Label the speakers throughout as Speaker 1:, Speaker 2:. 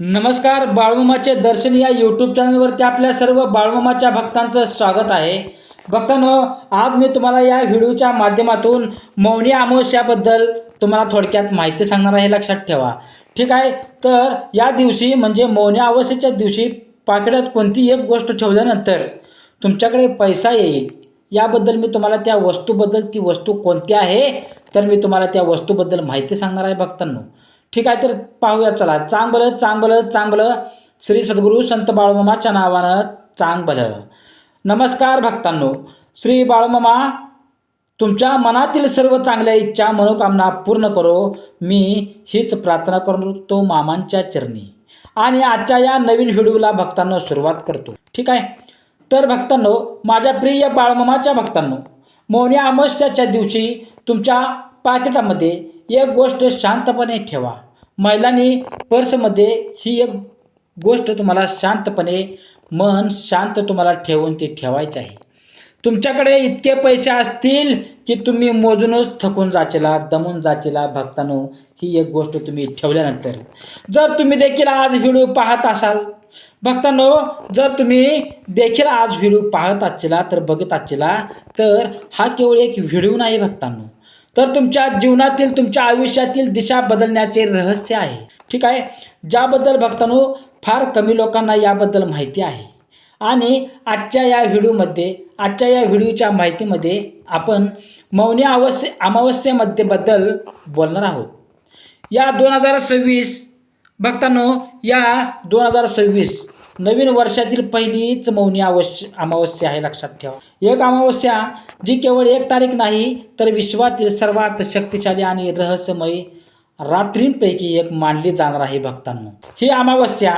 Speaker 1: नमस्कार बाळमामाचे दर्शन या यूट्यूब चॅनलवरती आपल्या सर्व बाळमामाच्या भक्तांचं स्वागत आहे. भक्तांनो आज मी तुम्हाला या व्हिडिओच्या माध्यमातून मौनी अमावस्याबद्दल तुम्हाला थोडक्यात माहिती सांगणार आहे लक्षात ठेवा. ठीक आहे? तर या दिवशी म्हणजे मौनी अमावस्येच्या दिवशी पाकिटात कोणती एक गोष्ट ठेवल्यानंतर तुमच्याकडे पैसा येईल? याबद्दल मी तुम्हाला त्या वस्तूबद्दल ती वस्तू कोणती आहे? तर मी तुम्हाला त्या वस्तूबद्दल माहिती सांगणार आहे भक्तांनो. ठीक आहे तर पाहूया चला. चांगलं चांगलं चांगलं श्री सद्गुरू संत बाळूमामाच्या नावानं चांगलं नमस्कार भक्तांनो. श्री बाळूमामा तुमच्या मनातील सर्व चांगल्या इच्छा मनोकामना पूर्ण करो. मी हीच प्रार्थना करतो मामांच्या चरणी. आणि आजच्या या नवीन व्हिडिओला भक्तांना सुरुवात करतो. ठीक आहे? तर भक्तांनो माझ्या प्रिय बाळमामाच्या भक्तांनो मौनी अमावस्याच्या दिवशी तुमच्या पाकिटामध्ये एक गोष्ट शांतपणे ठेवा. महिलांनी पर्समध्ये ही एक गोष्ट तुम्हाला शांतपणे मन शांत तुम्हाला ठेवून ते ठेवायचे आहे. तुमच्याकडे इतके पैसे असतील की तुम्ही मोजूनच थकून जाचेला दमून जाचेला भक्तानो. ही एक गोष्ट तुम्ही ठेवल्यानंतर. जर तुम्ही देखील आज व्हिडिओ पाहत असाल भक्तांनो जर तुम्ही देखील आज व्हिडिओ पाहत असला तर बघत असला तर हा केवळ एक व्हिडिओ नाही भक्तांनो. तर तुमच्या जीवनातील तुमच्या आयुष्यातील दिशा बदलण्याचे रहस्य आहे. ठीक आहे? ज्याबद्दल भक्तांनो फार कमी लोकांना याबद्दल माहिती आहे. आणि आजच्या या व्हिडिओमध्ये आजच्या या व्हिडिओच्या माहितीमध्ये आपण मौनी अवस्य अमावस्येमध्येबद्दल बोलणार आहोत. या दोन हजार सव्वीस भक्तांनो या दोन हजार सव्वीस नवीन वर्षातील पहिलीच मौनी अवश्य अमावस्या आहे लक्षात ठेवा. एक अमावस्या जी केवळ एक तारीख नाही तर विश्वातील सर्वात शक्तिशाली आणि रहस्यमय रात्रींपैकी एक मानली जाणार आहे भक्तांनो. ही अमावस्या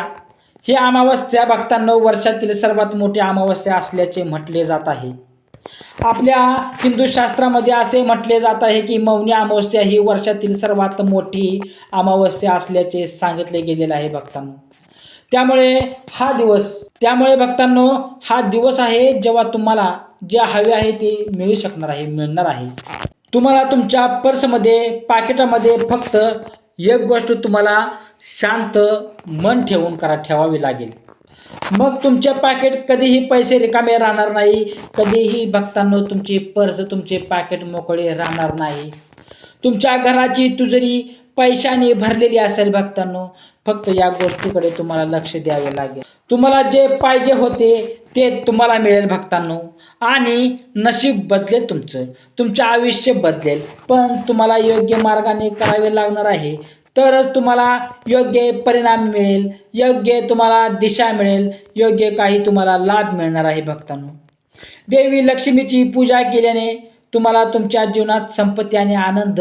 Speaker 1: ही अमावस्या भक्तांना वर्षातील सर्वात मोठी अमावस्या असल्याचे म्हटले जात आहे. आपल्या हिंदू शास्त्रामध्ये असे म्हटले जात आहे की मौनी अमावस्या ही वर्षातील सर्वात मोठी अमावस्या असल्याचे सांगितले गेलेले आहे भक्तांना. त्यामुळे हा दिवस त्यामुळे भक्तांनो हा दिवस आहे जेव्हा तुम्हाला जे हवे आहे ते मिळू शकणार आहे मिळणार आहे. तुम्हाला तुमच्या पर्समध्ये पाकिटामध्ये फक्त एक गोष्ट तुम्हाला शांत मन ठेवून करा ठेवावी लागेल. मग तुमचे पाकिट कधीही पैसे रिकामे राहणार नाही कधीही भक्तांनो तुमची पर्स तुमचे पाकिट मोकळे राहणार नाही. तुमच्या घराची तुजरी पैशाने भरलेली असेल भक्तांनो फक्त या गोष्टीकडे तुम्हाला लक्ष द्यावे लागेल. तुम्हाला जे पाहिजे होते ते तुम्हाला मिळेल भक्तांनो. आणि नशीब बदलेल तुमचं. तुमचं आयुष्य बदलेल. पण तुम्हाला योग्य मार्गाने करावे लागणार आहे. तरच तुम्हाला योग्य परिणाम मिळेल. योग्य तुम्हाला दिशा मिळेल. योग्य काही तुम्हाला लाभ मिळणार आहे भक्तांनो. देवी लक्ष्मीची पूजा केल्याने तुम्हाला तुमच्या जीवनात संपत्ती आणि आनंद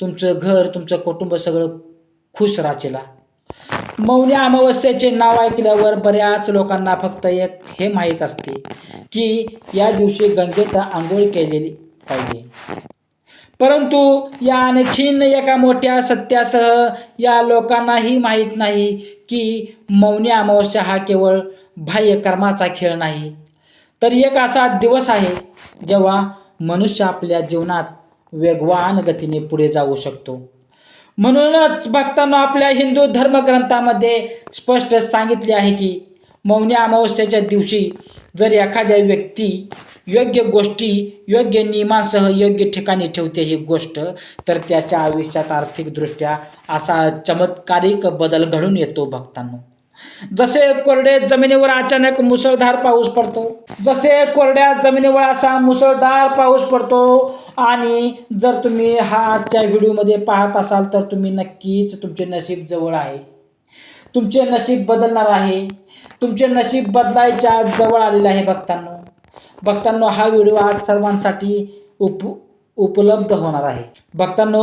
Speaker 1: तुमचं घर तुमचं कुटुंब सगळं खुश राचेला मौनी अमावस्येचे नाव ऐकल्यावर बऱ्याच लोकांना फक्त एक हे माहीत असते की या दिवशी गंगेत आंघोळ केलेली पाहिजे. परंतु या आणखीन एका मोठ्या सत्यासह या लोकांनाही माहीत नाही की मौनी अमावस्या हा केवळ बाह्य कर्माचा खेळ नाही तर एक असा दिवस आहे जेव्हा मनुष्य आपल्या जीवनात वेगवान गतीने पुढे जाऊ शकतो. म्हणूनच भक्तांना आपल्या हिंदू धर्मग्रंथामध्ये स्पष्ट सांगितले आहे की मौनी अमावस्याच्या दिवशी जर एखाद्या व्यक्ती योग्य गोष्टी योग्य नियमांसह योग्य ठिकाणी ठेवते ही गोष्ट तर त्याच्या आयुष्यात आर्थिकदृष्ट्या असा चमत्कारिक बदल घडून येतो भक्तांना. जसे कोरडे जमिनीवर अचानक मुसळधार पाऊस पडतो जसे कोरड्या जमिनीवर असा मुसळधार पाऊस पडतो आणि जर तुम्ही हा आजच्या व्हिडिओमध्ये पाहत असाल तर तुम्ही नक्कीच तुमचे नशीब जवळ आहे. तुमचे नशीब बदलणार आहे. तुमचे नशीब बदलायच्या जवळ आलेले आहे भक्तांनो भक्तांनो हा व्हिडिओ आज सर्वांसाठी उप उपलब्ध होणार आहे. भक्तांनो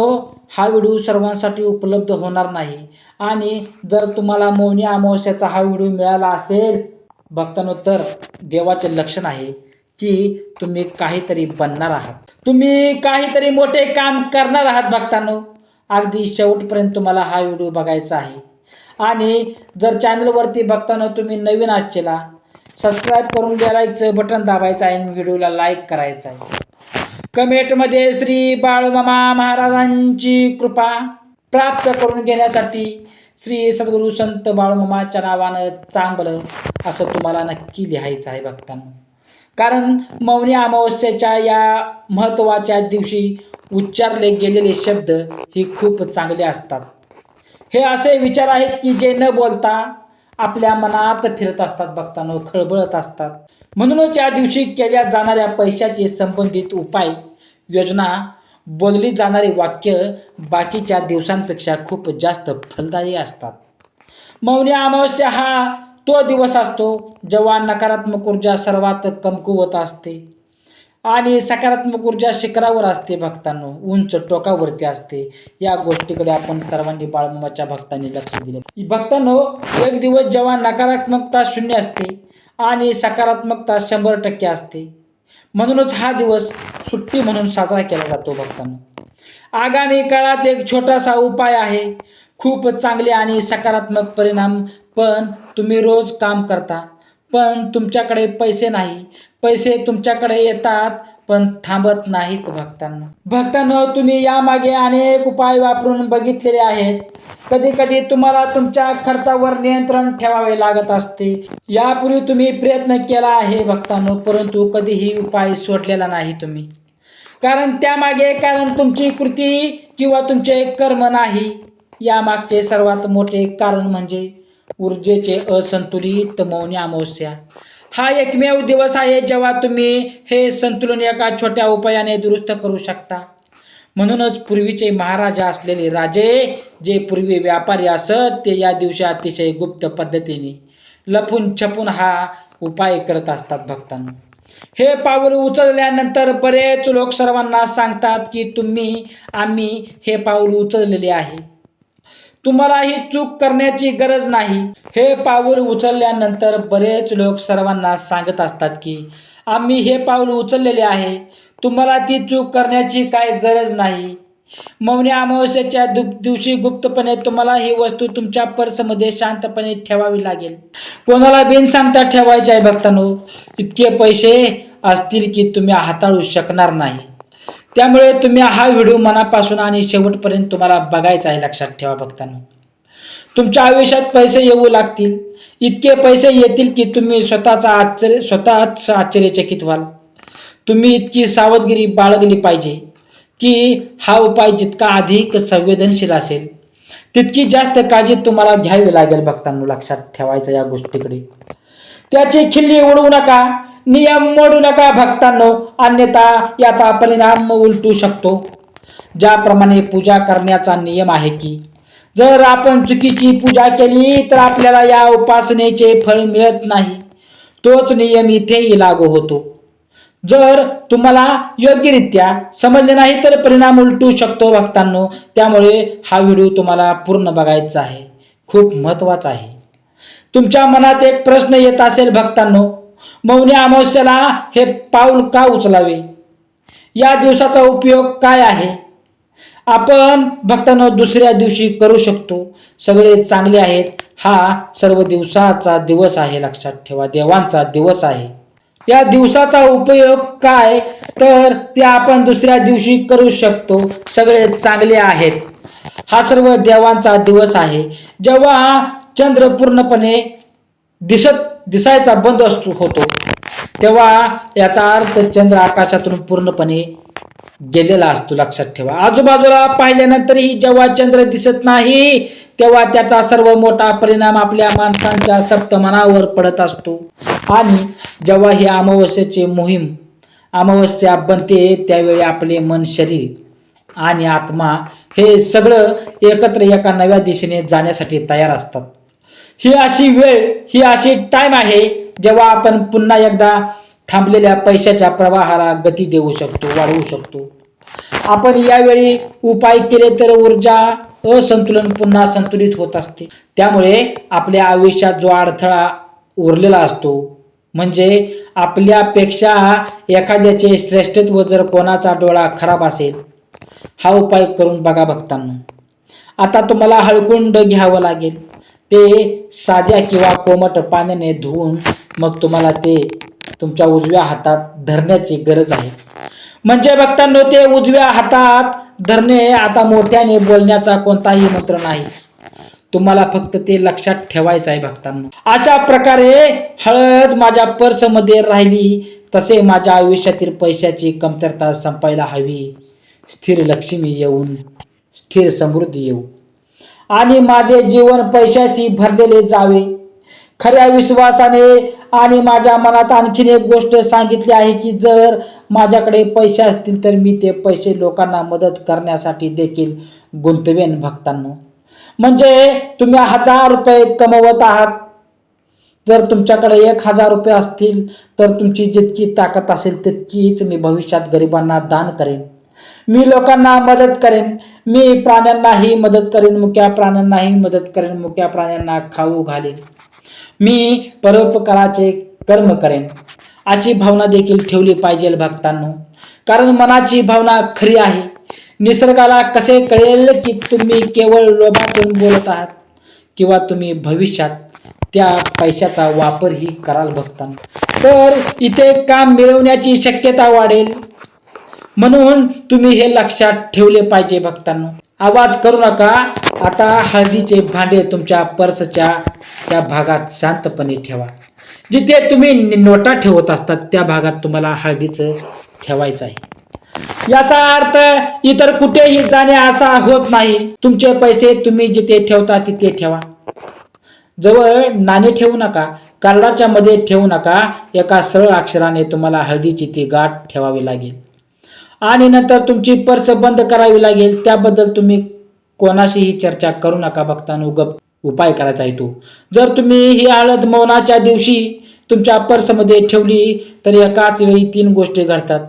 Speaker 1: हा व्हिडिओ सर्वांसाठी उपलब्ध होणार नाही. आणि जर तुम्हाला मौनी अमावस्याचा हा व्हिडिओ मिळाला असेल भक्तांनो तर देवाचे लक्षण आहे की तुम्ही काहीतरी बनणार आहात. तुम्ही काहीतरी मोठे काम करणार आहात भक्तांनो. अगदी शेवटपर्यंत तुम्हाला हा व्हिडिओ बघायचा आहे. आणि जर चॅनलवरती बघताना तुम्ही नवीन आजचेला सबस्क्राईब करून लाईकचं बटन दाबायचं आहे आणि व्हिडिओला लाईक करायचं आहे. कमेंटमध्ये श्री बाळूमामा महाराजांची कृपा प्राप्त करून घेण्यासाठी श्री सद्गुरू संत बाळूमामाच्या नावानं चांगलं असं तुम्हाला नक्की लिहायचं आहे भक्तांना. कारण मौनी अमावस्येच्या या महत्त्वाच्या दिवशी उच्चारले गेलेले शब्द ही खूप चांगले असतात. हे असे विचार आहेत की जे न बोलता आपल्या मनात फिरत असतात भक्तांनो खळबळत असतात. म्हणूनच या दिवशी केल्या जाणाऱ्या पैशाचे संबंधित उपाय योजना बोलली जाणारी वाक्य बाकीच्या दिवसांपेक्षा खूप जास्त फलदायी असतात. मौनी अमावस्या हा तो दिवस असतो जेव्हा नकारात्मक ऊर्जा सर्वात कमकुवत असते आणि सकारात्मक ऊर्जा शिखरावर असते भक्तांनो उंच टोकावरती असते. या गोष्टीकडे आपण सर्वांनी बाळमामाच्या भक्तांनी लक्ष दिले भक्तांनो एक दिवस जेव्हा नकारात्मकता शून्य असते आणि सकारात्मकता शंभर टक्के असते. म्हणूनच हा दिवस सुट्टी म्हणून साजरा केला जातो भक्तांना. आगामी काळात एक छोटासा उपाय आहे. खूप चांगले आणि सकारात्मक परिणाम पण तुम्ही रोज काम करता. पण तुमच्याकडे पैसे नाही. पैसे तुमच्याकडे येतात पण थांबत नाहीत भक्तांना. भक्तांनो तुम्ही यामागे अनेक उपाय वापरून बघितलेले आहेत. कधी कधी तुम्हाला तुमच्या खर्चावर नियंत्रण ठेवावे लागत असते. यापूर्वी तुम्ही प्रयत्न केला आहे भक्तांनो परंतु कधीही उपाय सोडलेला नाही तुम्ही. कारण त्यामागे कारण तुमची कृती किंवा तुमचे कर्म नाही. यामागचे सर्वात मोठे कारण म्हणजे ऊर्जेचे असंतुलित मौनी अमावस्या. हा एकमेव दिवस आहे जेव्हा तुम्ही हे संतुलन एका छोट्या उपायाने दुरुस्त करू शकता. म्हणूनच पूर्वीचे महाराजा असलेले राजे जे पूर्वी व्यापारी असत ते या दिवशी अतिशय गुप्त पद्धतीने लपून छपून हा उपाय करत असतात भक्तांना. हे पाऊल उचलल्यानंतर बरेच लोक सर्वांना सांगतात की तुम्ही आम्ही हे पाऊल उचललेले आहे. तुम्हाला ही चूक करण्याची गरज नाही. हे पाऊल उचलल्यानंतर बरेच लोक सर्वांना सांगत असतात की आम्ही हे पाऊल उचललेले आहे. तुम्हाला ती चूक करण्याची काय गरज नाही. मौनी अमावस्येच्या दु दिवशी गुप्तपणे तुम्हाला ही वस्तू तुमच्या पर्समध्ये शांतपणे ठेवावी लागेल. कोणाला बिन सांगता ठेवायचे आहे भक्तांनो इतके पैसे असतील की तुम्ही हाताळू शकणार नाही. त्यामुळे तुम्ही हा व्हिडिओ मनापासून आणि शेवटपर्यंत तुम्हाला बघायचा आहे लक्षात ठेवा बघताना तुमच्या आयुष्यात पैसे येऊ लागतील. इतके पैसे येतील की तुम्ही स्वतःचा आश्चर्य स्वतःच आश्चर्यचकित व्हाल. तुम्ही इतकी सावधगिरी बाळगली पाहिजे की हा उपाय जितका अधिक संवेदनशील असेल तितकी जास्त काळजी तुम्हाला घ्यावी लागेल भक्तांना लक्षात ठेवायचं या गोष्टीकडे. त्याची खिल्ली उडवू नका. नियम मोडू नका भक्तांनो. अन्यथा याचा परिणाम उलटू शकतो. ज्याप्रमाणे पूजा करण्याचा नियम आहे की जर आपण चुकीची पूजा केली तर आपल्याला या उपासनेचे फळ मिळत नाही. तोच नियम इथेही लागू होतो. जर तुम्हाला योग्यरित्या समजले नाही तर परिणाम उलटू शकतो भक्तांनो. त्यामुळे हा व्हिडिओ तुम्हाला पूर्ण बघायचा आहे. खूप महत्त्वाचा आहे. तुमच्या मनात एक प्रश्न येत असेल भक्तांनो. मौनी अमावस्याला हे पाऊल का उचलावे? या दिवसाचा उपयोग काय आहे? आपण भक्तांनो दुसऱ्या दिवशी करू शकतो. सगळे चांगले आहेत. हा सर्व दिवसाचा दिवस आहे. लक्षात ठेवा देवांचा दिवस आहे. या दिवसाचा उपयोग काय? तर ते आपण दुसऱ्या दिवशी करू शकतो. सगळे चांगले आहेत. हा सर्व देवांचा दिवस आहे. जेव्हा चंद्र पूर्णपणे दिसत दिसायचा बंद असतो होतो. तेव्हा याचा अर्थ चंद्र आकाशातून पूर्णपणे गेलेला असतो लक्षात ठेवा. आजूबाजूला पाहिल्यानंतरही जेव्हा चंद्र दिसत नाही तेव्हा त्याचा सर्व मोठा परिणाम आपल्या माणसांच्या सप्तमनावर पडत असतो. आणि जेव्हा ही अमावस्येची मोहीम अमावस्या बनते त्यावेळी आपले मन शरीर आणि आत्मा हे सगळं एकत्र एका नव्या दिशेने जाण्यासाठी तयार असतात. ही अशी वेळ ही अशी टाइम आहे जेव्हा आपण पुन्हा एकदा थांबलेल्या पैशाच्या प्रवाहाला गती देऊ शकतो वाढवू शकतो. आपण यावेळी उपाय केले तर ऊर्जा असंतुलन पुन्हा संतुलित होत असते. त्यामुळे आपल्या आयुष्यात जो अडथळा उरलेला असतो म्हणजे आपल्यापेक्षा एखाद्याचे श्रेष्ठत्व जर कोणाचा डोळा खराब असेल हा उपाय करून बघा बघताना आता तुम्हाला हळकुंड घ्यावं लागेल. ते साध्या किंवा कोमट पाण्याने धुवून मग तुम्हाला ते तुमच्या उजव्या हातात धरण्याची गरज आहे. म्हणजे भक्तांनो ते उजव्या हातात धरणे आता मोठ्याने बोलण्याचा कोणताही मंत्र नाही. तुम्हाला फक्त ते लक्षात ठेवायचं आहे भक्तांनो. अशा प्रकारे हळद माझ्या पर्समध्ये राहिली तसे माझ्या आयुष्यातील पैशाची कमतरता संपायला हवी. स्थिर लक्ष्मी येऊन स्थिर समृद्धी येऊ. आणि माझे जीवन पैशाशी भरलेले जावे. खऱ्या विश्वासाने आणि माझ्या मनात आणखीन एक गोष्ट सांगितली आहे की जर माझ्याकडे पैसे असतील तर मी ते पैसे लोकांना मदत करण्यासाठी देखील गुंतवेन भक्तांनो. म्हणजे तुम्ही हजार रुपये कमवत आहात. जर तुमच्याकडे एक हजार रुपये असतील तर तुमची जितकी ताकद असेल तितकीच मी भविष्यात गरिबांना दान करेन. मी लोकांना मदत करेन. मी प्राण्यांनाही मदत करेन. मुक्या प्राण्यांनाही मदत करेन. मुक्या प्राण्यांना खाऊ घालेन. मी परोपकाराचे कर्म करेन. अशी भावना देखील ठेवली पाहिजे भक्तांनो. कारण मनाची भावना खरी आहे. निसर्गाला कसे कळेल की तुम्ही केवळ लोभातून बोलत आहात? किंवा तुम्ही भविष्यात त्या पैशाचा वापरही कराल भक्तांना? तर इथे काम मिळवण्याची शक्यता वाढेल. म्हणून तुम्ही हे लक्षात ठेवले पाहिजे भक्तांनो. आवाज करू नका. आता हळदीचे भांडे तुमच्या पर्सच्या त्या भागात शांतपणे ठेवा. जिथे तुम्ही नोटा ठेवत असतात त्या भागात तुम्हाला हळदीचं ठेवायचं आहे. याचा अर्थ इतर कुठेही जाणे असा होत नाही. तुमचे पैसे तुम्ही जिथे ठेवता तिथे ठेवा. जवळ नाणे ठेवू नका कार्डाच्या मध्ये ठेवू नका. एका सरळ अक्षराने तुम्हाला हळदीची ती गाठ ठेवावी लागेल. आणि नंतर तुमची पर्स बंद करावी लागेल. त्याबद्दल तुम्ही कोणाशीही चर्चा करू नका बघताना उगप उपाय करायचा आहे तो. जर तुम्ही ही हळद मौनाच्या दिवशी तुमच्या पर्समध्ये ठेवली तर एकाच वेळी तीन गोष्टी घडतात.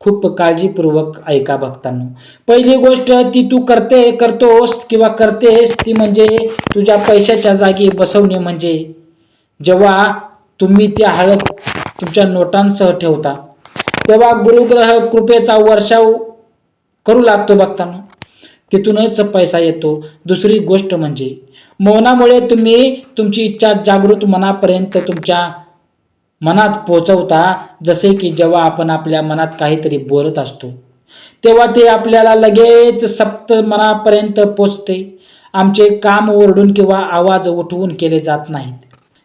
Speaker 1: खूप काळजीपूर्वक ऐका बघताना. पहिली गोष्ट ती तू करते करतोस किंवा करतेस ती म्हणजे तुझ्या पैशाच्या जागी बसवणे म्हणजे जेव्हा तुम्ही ती हळद तुमच्या नोटांसह ठेवता तेव्हा गुरुग्रह कृपेचा वर्षाव करू लागतो बघताना तिथूनच पैसा येतो. दुसरी गोष्ट म्हणजे मौनामुळे तुम्ही तुमची इच्छा जागृत मनापर्यंत तुमच्या मनात पोचवता जसे की जेव्हा आपण आपल्या मनात काहीतरी बोलत असतो. तेव्हा ते आपल्याला लगेच सप्त मनापर्यंत पोचते. आमचे काम ओरडून किंवा आवाज उठवून केले जात नाहीत.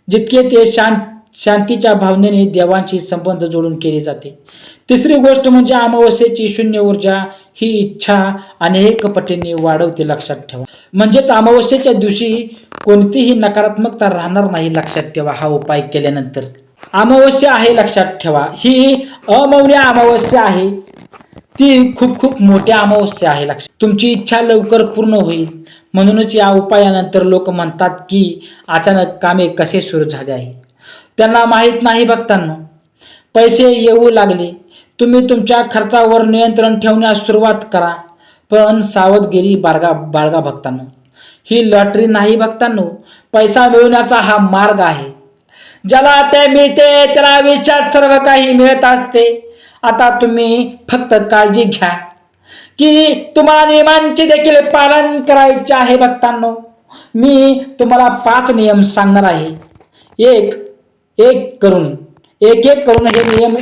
Speaker 1: जितके ते शांत शांतीच्या भावनेने देवांशी संबंध जोडून केले जाते. तिसरी गोष्ट म्हणजे अमावस्येची शून्य ऊर्जा ही इच्छा अनेक पटीने वाढवते लक्षात ठेवा. म्हणजेच अमावस्येच्या दिवशी कोणतीही नकारात्मकता राहणार नाही लक्षात ठेवा हा उपाय केल्यानंतर. अमावस्या आहे लक्षात ठेवा. ही अमौल्य अमावस्या आहे. ती खूप खूप मोठ्या अमावस्या आहे लक्षात. तुमची इच्छा लवकर पूर्ण होईल. म्हणूनच या उपायानंतर लोक म्हणतात की अचानक कामे कसे सुरू झाले आहे? त्यांना माहीत नाही बघताना पैसे येऊ लागले. तुम्ही तुमच्या खर्चावर नियंत्रण ठेवण्यास सुरुवात करा. पण सावधगिरी बाळगा बाळगा बघताना ही लॉटरी नाही बघताना पैसा मिळवण्याचा हा मार्ग आहे. ज्याला ते मिळते त्याला आयुष्यात सर्व काही मिळत असते. आता तुम्ही फक्त काळजी घ्या. की तुम्हाला नियमांचे देखील पालन करायचे आहे बघतांनो मी तुम्हाला पाच नियम सांगणार आहे. एक एक करून एक एक करून हे नियम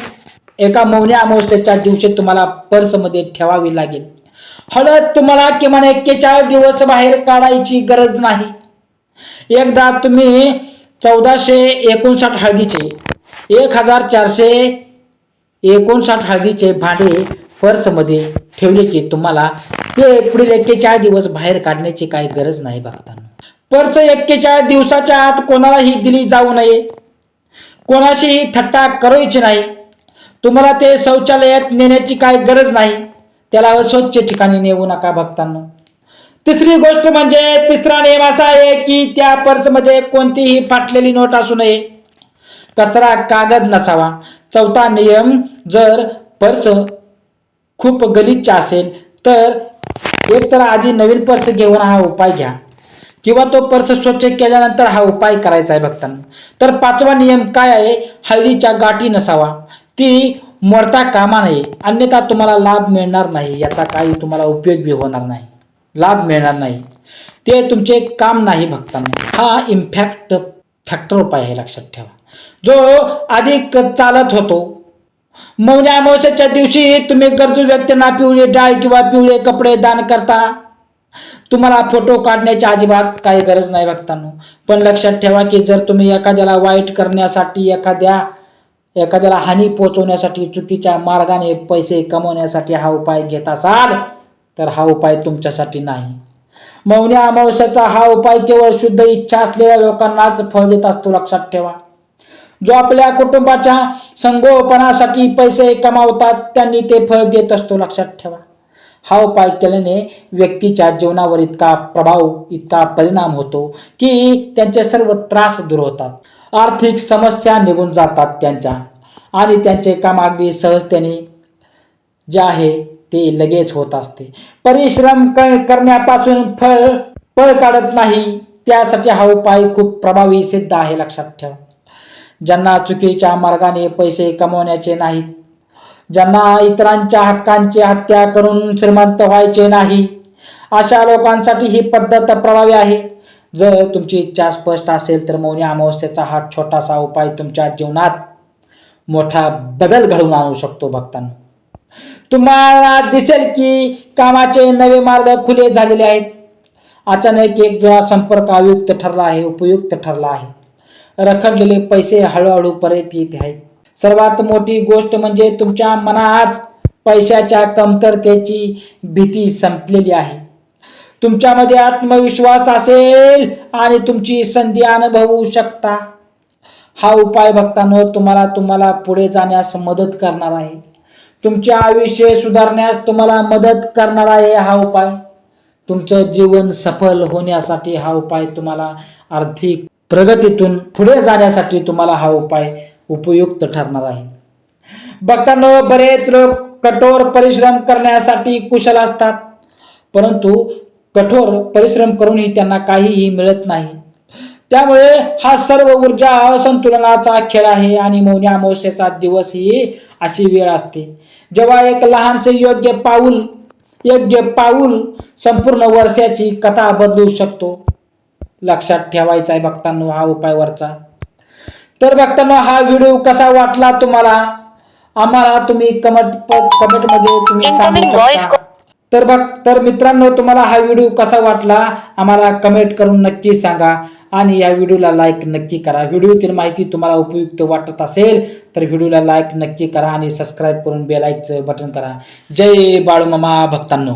Speaker 1: एका मौन्या अमावस्येच्या दिवशी तुम्हाला पर्समध्ये ठेवावी लागेल. हळद तुम्हाला किमान एक्केचाळीस दिवस बाहेर काढायची गरज नाही. एकदा तुम्ही चौदाशे एकोणसाठ हळदीचे एक हजार चारशे एकोणसाठ हळदीचे भांडे पर्समध्ये ठेवले की तुम्हाला ते पुढील एक्केचाळीस दिवस बाहेर काढण्याची काही गरज नाही बघताना. पर्स एक्केचाळीस दिवसाच्या आत कोणालाही दिली जाऊ नये. कोणाशीही थट्टा करायची नाही. तुम्हाला ते शौचालयात नेण्याची काय गरज नाही. त्याला अस्वच्छ ठिकाणी नेऊ नका भक्तांना. तिसरी गोष्ट म्हणजे तिसरा नियम असा आहे की त्या पर्समध्ये कोणतीही फाटलेली नोट असू नये. कचरा कागद नसावा. चौथा नियम जर पर्स खूप गलिच्छ असेल तर एक तर आधी नवीन पर्स घेऊन हा उपाय घ्या. किंवा तो पर्स स्वच्छ केल्यानंतर हा उपाय करायचा आहे भक्तांना. तर पाचवा नियम काय आहे? हळदीच्या गाठी नसावा. ती मोडता कामा नये. अन्यथा तुम्हाला लाभ मिळणार नाही. याचा काही तुम्हाला उपयोग बी होणार नाही. लाभ मिळणार नाही. ते तुमचे काम नाही भक्तांना. हा इम्फॅक्ट फॅक्टर उपाय आहे. लक्षात ठेवा. जो अधिक चालत होतो. मौन्या अमावस्याच्या दिवशी तुम्ही गरजू व्यक्तींना पिवळे डाळ किंवा पिवळे कपडे दान करता. तुम्हाला फोटो काढण्याची अजिबात काही गरज नाही भक्तांनो पण लक्षात ठेवा की जर तुम्ही एखाद्याला वाईट करण्यासाठी एखाद्या एखाद्याला हानी पोचवण्यासाठी चुकीच्या मार्गाने पैसे कमवण्यासाठी हा उपाय घेत असाल तर हा उपाय तुमच्यासाठी नाही. मौन्या अमावस्याचा हा उपाय केवळ शुद्ध इच्छा असलेल्या लोकांनाच फळ देत असतो लक्षात ठेवा. जो आपल्या कुटुंबाच्या संगोपनासाठी पैसे कमावतात त्यांनी ते फळ देत असतो लक्षात ठेवा. हा उपाय केल्याने व्यक्तीच्या जीवनावर इतका प्रभाव इतका परिणाम होतो की त्यांचे सर्व त्रास दूर होतात. आर्थिक समस्या निघून जातात त्यांच्या आणि त्यांचे काम अगदी सहजतेने जे आहे ते लगेच होत असते. परिश्रम क- करण्यापासून फळ पळ काढत नाही त्यासाठी हा उपाय खूप प्रभावी सिद्ध आहे लक्षात ठेवा. ज्यांना चुकीच्या मार्गाने पैसे कमवण्याचे नाहीत ज्यांना इतरांच्या हक्कांची हत्या करून श्रीमंत व्हायचे नाही अशा लोकांसाठी ही पद्धत प्रभावी आहे. जर तुमची इच्छा स्पष्ट असेल तर मौनी अमावस्येचा हा छोटासा उपाय तुमच्या जीवनात मोठा बदल घडवून आणू शकतो भक्तांना. तुम्हाला दिसेल की कामाचे नवे मार्ग खुले झालेले आहेत. अचानक एक जुळा संपर्क अयुक्त ठरला आहे उपयुक्त ठरला आहे. रखडलेले पैसे हळूहळू परत येत आहेत. सर्वात मोठी गोष्ट म्हणजे तुमच्या मनात पैशाच्या कमतरतेची भीती संपलेली आहे. तुमच्यामध्ये आत्मविश्वास असेल आणि तुमची संधी अनुभवू शकता. हा उपाय बघताना तुम्हाला तुम्हाला पुढे जाण्यास मदत करणार आहे. तुमचे आयुष्य सुधारण्यास तुम्हाला मदत करणार आहे हा उपाय. तुमचं जीवन सफल होण्यासाठी हा उपाय तुम्हाला आर्थिक प्रगतीतून पुढे जाण्यासाठी तुम्हाला हा उपाय उपयुक्त ठरणार आहे. भक्तांनो बरेच लोक कठोर परिश्रम करण्यासाठी कुशल असतात. परंतु कठोर परिश्रम करूनही त्यांना काहीही मिळत नाही. त्यामुळे हा सर्व ऊर्जा असंतुलनाचा खेळ आहे आणि मौनी अमावस्येचा दिवस ही अशी वेळ असते. जेव्हा एक लहानसे योग्य पाऊल योग्य पाऊल संपूर्ण वर्षाची कथा बदलू शकतो. लक्षात ठेवायचा आहे भक्तांनो हा उपाय वरचा. तर बघताना हा व्हिडिओ कसा वाटला तुम्हाला? आम्हाला तुम्ही कमेंट कमेंटमध्ये तुम्ही सांगू शकता. तर बघ तर मित्रांनो तुम्हाला हा व्हिडिओ कसा वाटला? आम्हाला कमेंट करून नक्की सांगा. आणि या व्हिडिओला लाईक नक्की करा. व्हिडिओतील माहिती तुम्हाला उपयुक्त वाटत असेल तर व्हिडिओला लाईक नक्की करा आणि सबस्क्राईब करून बेल आयकचं बटन करा. जय बाळूमामा भक्तांनो.